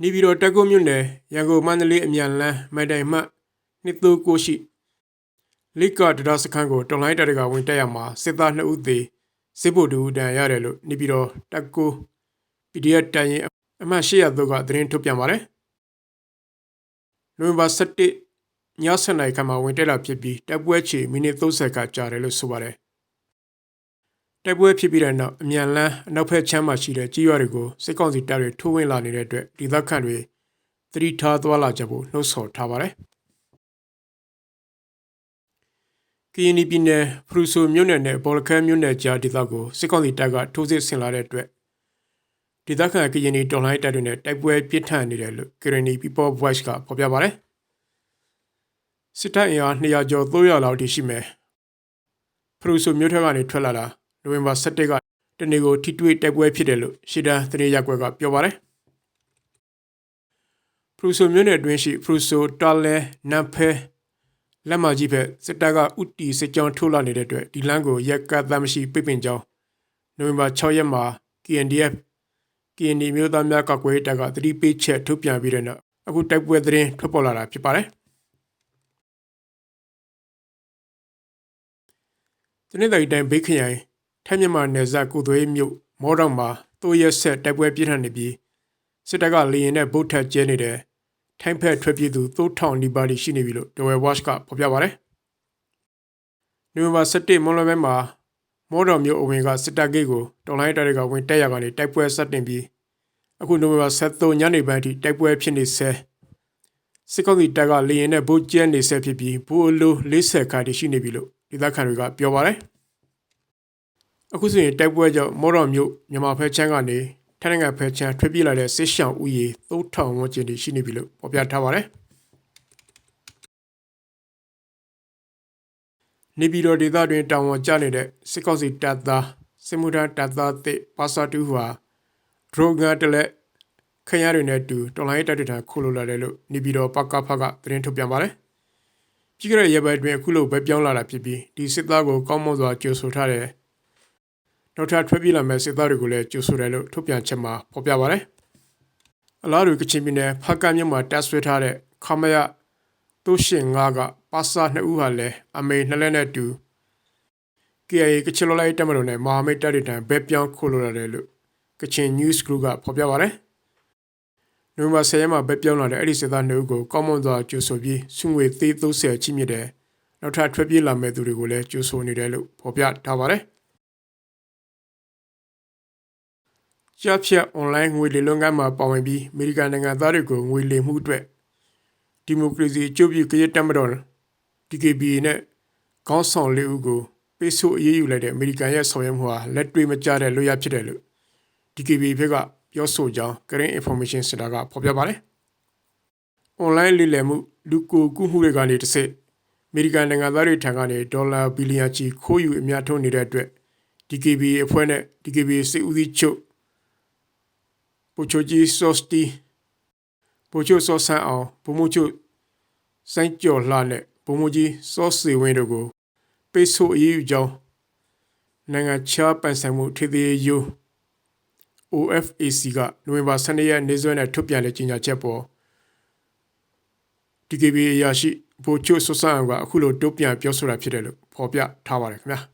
နေပြည်တော်တက်ကုတ်မြို့နယ်ရန်ကုန်မန္တလေးအမြန်လမ်းမိုင်တိုင်မှတ်နှစ်သိုးကိုရှိလိကဒဒါစခန်းကိုတော်လိုင်းတပ်တွေကဝင်တက်ရမှာစစ်သား2ဦးသေစစ်ဗိုလ်တူတန်ရတယ်လို့နေပြည်တော်တက်ကုတ် PDF တန်ရင်အမှတ်800ကသတင်းထုတ်ပြန်ပါတယ်နိုဝင်ဘာ17ည7:00နာရီခန့်မှာဝင်တက်လာဖြစ်ပြီးတပ်ပွဲချီမိနစ်30ခန့်ကြာတယ်လို့ဆိုပါတယ် တိုက်ပွဲဖြစ်ပြီးတဲ့နောက်အမြန်လန်းအနောက်ဘက်ချမ်းမှာရှိတဲ့ကြီးရွာတွေကိုစစ်ကောင်စီတပ်တွေထိုးဝင်လာနေတဲ့အတွက်ဒေသခံတွေသတိထားသွားလာကြဖို့နှုတ်ဆော်ထားပါတယ်။ကရင်ပြည်နယ်ဖရူဆိုမြို့နယ်နဲ့ဘော်လခဲမြို့နယ်ကြားဒေသကိုစစ်ကောင်စီတပ်ကထိုးစစ်ဆင်လာတဲ့အတွက်ဒေသခံကရင်ပြည်တော်လှန်ရေးတပ်တွေနဲ့တိုက်ပွဲပြစ်ထန်နေတယ်လို့ Kireni People Voice ကဖော်ပြပါတယ်။စစ်တပ်အင်အား200ကျော်300လောက်ထိရှိမယ်။ဖရူဆိုမြို့ထက်ကနေထွက်လာတာ နိုဝင်ဘာ17ကတနေ့ကိုထိတွေ့တိုက်ပွဲဖြစ်တယ်လို့ရှီဒန်သတင်းရက်ွက်ကပြောပါတယ်ဖရူဆိုမြို့နယ်အတွင်းရှိဖရူဆိုတာလဲနမ်ဖဲလက်မကြီးဘက်စစ်တပ်ကဥတီစစ်ကြောင်းထိုးလာနေတဲ့အတွက်ဒီလမ်းကိုရက်ကတ်သမရှိပြပင်ကြောင်းနိုဝင်ဘာ6ရက်မှာ KNDF KND မျိုးသားများကောက်ွယ်တပ်ကသတိပေးချက်ထုတ်ပြန်ပြီးတဲ့နောက်အခုတိုက်ပွဲသတင်းထွက်ပေါ်လာတာဖြစ်ပါတယ်။ဒီနေ့တိုင်းဘေးခရိုင် ထိုင်းမြန်မာနယ်စပ်ကုသွေးမြို့မောတော့မှာတိုးရက်ဆက်တိုက်ပွဲပြင်းထန်နေပြီးစစ်တပ်ကလေရင်နဲ့ဗုတ်ထက်ကျဲနေတဲ့ထိုင်းဖက်ထွက်ပြေးသူသိုးထောင်နီပါတီရှိနေပြီလို့ The Way Watch ကဖော်ပြပါဗျ။နိုဝင်ဘာ17မွန်လွဲပိုင်းမှာမော်တော်မြို့အဝင်ကစစ်တပ်ဂိတ်ကိုတော်လိုင်းတပ်တွေကဝင်တက်ရကနေတိုက်ပွဲဆက်တင်ပြီးအခုနိုဝင်ဘာ23ညနေပိုင်းထိတိုက်ပွဲဖြစ်နေဆဲစစ်ကောင်စီတပ်ကလေရင်နဲ့ဗုတ်ကျဲနေဆဲဖြစ်ပြီးဘူအလို40ခါတရှိနေပြီလို့ဒေသခံတွေကပြောပါတယ်။ အခုဆိုရင်တိုက်ပွဲကြောင့်မော်တော်မြို့မြန်မာဖက်ချမ်းကနေထိုင်းနိုင်ငံဖက်ချမ်းထွက်ပြေးလာတဲ့စစ်ရှောင်းဦးရေ3000ဝန်းကျင်ရှိနေပြီလို့ဖော်ပြထားပါတယ်နေပြည်တော်ဒေသတွင်တောင်ဝန်ကျနေတဲ့စစ်ကောင်စီတပ်သားစစ်မှုထမ်းတပ်သားသစ်ပါစာတူဟာဒရိုဂန်တလက်ခရရတွေနဲ့တူတော်လိုင်းတပ်တွေထံခုလိုလာတယ်လို့နေပြည်တော်ပကဖကသတင်းထုတ်ပြန်ပါတယ်ပြီးကြတဲ့ရက်ပိုင်းတွင်အခုလိုပဲပြောင်းလာတာဖြစ်ပြီးဒီစစ်သားကိုကောင်းမွန်စွာကြိုဆိုထားတဲ့ နောက်ထပ်ထွက်ပြေးလာမဲ့စစ်သားတွေကိုလည်းကြိုဆိုတယ်လို့ထုတ်ပြန်ချက်မှာဖော်ပြပါဗျ။အလားတူကချင်ပြည်နယ်ဖကမြို့မှာတပ်ဆွဲထားတဲ့ခမရသူရှင်ငါကပါစာနှစ်ဦးဟာလည်းအမေနှစ်လက်နဲ့တူ KIA ကချင်လိုလိုက်တက်မလို့နဲ့မဟာမိတ်တပ်တွေတန်ဘက်ပြောင်းခိုးလိုရတယ်လို့ကချင် News Group ကဖော်ပြပါဗျ။နိုဝင်ဘာ10ရက်မှာဘက်ပြောင်းလာတဲ့အဲ့ဒီစစ်သားနှစ်ဦးကိုကောင်းမွန်စွာကြိုဆိုပြီးစုငွေသေး30ချိမြစ်တယ်။နောက်ထပ်ထွက်ပြေးလာမဲ့သူတွေကိုလည်းကြိုဆိုနေတယ်လို့ဖော်ပြထားပါတယ်။ ကြားဖြတ်အွန်လိုင်းငွေလေလွှဲကမ်းမှာပါဝင်ပြီးအမေရိကန်နိုင်ငံသားတွေကိုငွေလေမှုအတွက်ဒီမိုကရေစီအကျိုးပြုကရတက်မတော် DKB နဲ့ခေါင်းဆောင်လေးဦးကိုပေးဆိုအရေးယူလိုက်တဲ့အမေရိကန်ရဲ့ဆောင်ရွက်မှုဟာလက်တွေ့မကျတဲ့လွှရဖြစ်တယ်လို့ DKB ဘက်ကပြောဆိုကြောင်း Green Information Center ကဖော်ပြပါတယ်။ online လေလည်မှုလူကိုကူးမှုတွေကနေတစ်ဆက်အမေရိကန်နိုင်ငံသားတွေထံကနေဒေါ်လာဘီလီယံချီခိုးယူအများထုံးနေတဲ့အတွက် DKB အဖွဲ့နဲ့ DKB စစ်ဦးစီးချုပ် ပူချိုကြီးစောစတီပူချိုစောဆန်းအောင်ဘုံမှုချုပ်စိုင်းကျော်လှနဲ့ဘုံမှုကြီးစောစီဝင်းတို့ကိုပိတ်ဆို့အရေးယူကြောင်းနိုင်ငံခြားပိုင်ဆိုင်မှုထေသေးယူ OFAC ကနိုဝင်ဘာ12ရက်နေ့စွဲနဲ့ထုတ်ပြန်တဲ့ကြေညာချက်ပေါ် DKB အရာရှိဘိုချိုဆွဆန်ကအခုလိုတုံ့ပြန်ပြောဆိုတာဖြစ်တယ်လို့ဖော်ပြထားပါတယ်ခင်ဗျာ။